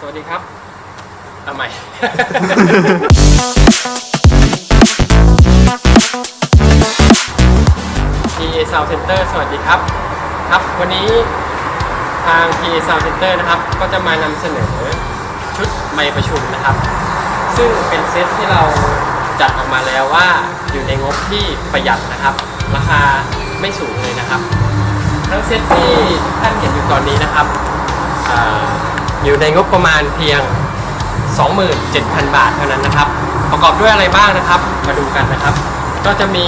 สวัสดีครับเอาใหม่ PA Sound Center สวัสดีครับ ครับ วันนี้ทาง PA Sound Center นะครับ ก็จะมานำเสนอชุดไมค์ประชุมนะครับ ซึ่งเป็นเซตที่เราจัดออกมาแล้วว่าอยู่ในงบที่ประหยัดนะครับ ราคาไม่สูงเลยนะครับ ทั้งเซตที่ท่านเห็นอยู่ตอนนี้นะครับ อยู่ในงบประมาณเพียง 27,000 บาทเท่านั้นนะครับ ประกอบด้วยอะไรบ้างนะครับ มาดูกันนะครับ ก็จะมี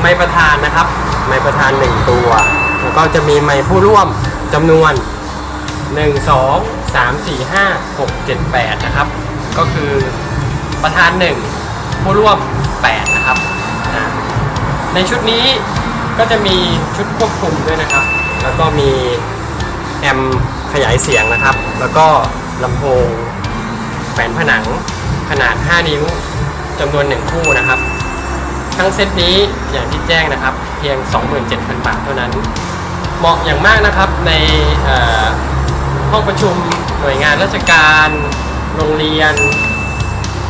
ไม้ประธานนะครับ ไม้ประธาน 1 ตัว แล้วก็จะมีไม้ผู้ร่วมจำนวน 1 2 3 4 5 6 7 8 นะครับ ก็คือประธาน 1 ผู้ร่วม 8 นะครับ ในชุดนี้ก็จะมีชุดควบคุมด้วยนะครับ แล้วก็มีแอม ขยายเสียงนะครับ แล้วก็ลำโพงแฝนผนังขนาด 5 นิ้วจำนวน 1 คู่นะครับ ทั้งเซตนี้อย่างที่แจ้งนะครับ เพียง 27,000 บาทเท่านั้น เหมาะอย่างมากนะครับในห้องประชุมหน่วยงานราชการ โรงเรียน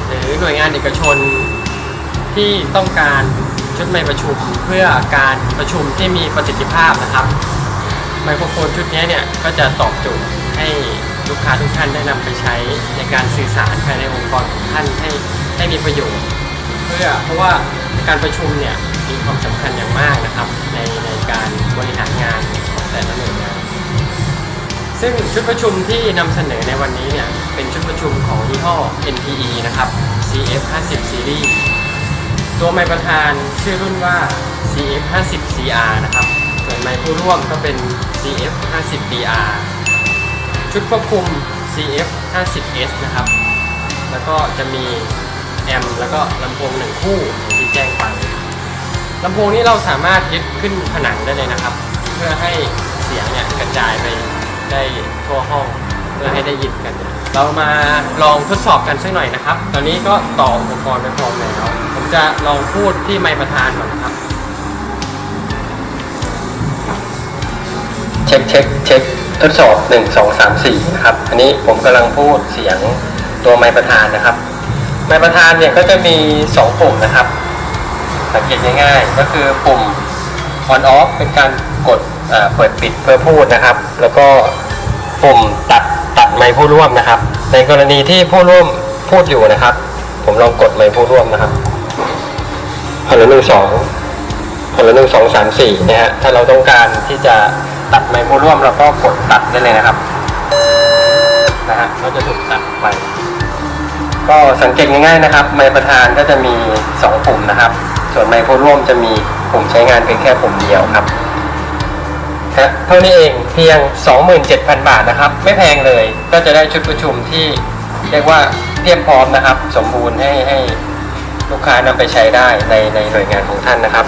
หรือหน่วยงานเอกชนที่ต้องการชุดไมค์ประชุมเพื่อการประชุมที่มีประสิทธิภาพนะครับ ไมโครโฟนชุดนี้เนี่ยก็จะตอบโจทย์ให้ลูกค้าทุกท่านได้นำไปใช้ในการสื่อสารภายในองค์กรของท่านให้ให้มีประโยชน์ เพื่อเพราะว่าการประชุมเนี่ยมีความสำคัญอย่างมากนะครับ ในในการบริหารงานของแต่ละหน่วยงานซึ่งชุดประชุมที่นำเสนอในวันนี้เนี่ยเป็นชุดประชุมของยี่ห้อ NPE นะครับ CF 50 Series ตัวไมค์ประธานชื่อรุ่นว่า CF 50 CR นะครับ ส่วนไม้ผู้ร่วมก็เป็น CF 50 BR ชุดควบคุม CF 50S นะครับ แล้วก็จะมีแอมแล้วก็ลำโพงหนึ่งคู่อย่างที่แจ้งไปลำโพงนี้เราสามารถยึดขึ้นผนังได้เลยนะครับ เพื่อให้เสียงเนี่ยกระจายไปได้ทั่วห้องเพื่อให้ได้ยินกัน เรามาลองทดสอบกันสักหน่อยนะครับ ตอนนี้ก็ต่ออุปกรณ์ไปพร้อมแล้ว ผมจะลองพูดที่ไมค์ประธานก่อนนะครับ เช็คเช็คเช็คทดสอบ1 2 3 4นะครับ อันนี้ผมกำลังพูดเสียงตัวไมประธานนะครับ ไมประธานเนี่ยก็จะมี 2 ปุ่มนะครับ สังเกตง่ายๆ ก็คือปุ่ม on off เป็นการกดเปิดปิดเพื่อพูดนะครับ แล้วก็ปุ่มตัดตัดไมผู้ร่วมนะครับ ในกรณีที่ผู้ร่วมพูดอยู่นะครับ ผมลองกดไมผู้ร่วมนะครับฮัลหนึ่งสองฮัลโหลหนึ่งสองสามสี่นะฮะถ้าเราต้องการที่จะ ตัดไมโค์ผู้ร่วมเราก็กดตัดได้เลยนะครับนะฮะก็จะถูกตัดไป ก็สังเกตง่ายๆนะครับ ไมประธานก็จะมี 2 ปุ่มนะครับ ส่วนไมโค์ผู้ร่วมจะมีปุ่มใช้งานเพียงแค่ปุ่มเดียวครับฮะเท่านี้เองเพียง 27,000 บาทนะครับ ไม่แพงเลยก็จะได้ชุดประชุมที่เรียกว่าเพียบพร้อมนะครับ สมบูรณ์ให้ให้ลูกค้านำไปใช้ได้ในในหน่วยงานของท่านนะครับ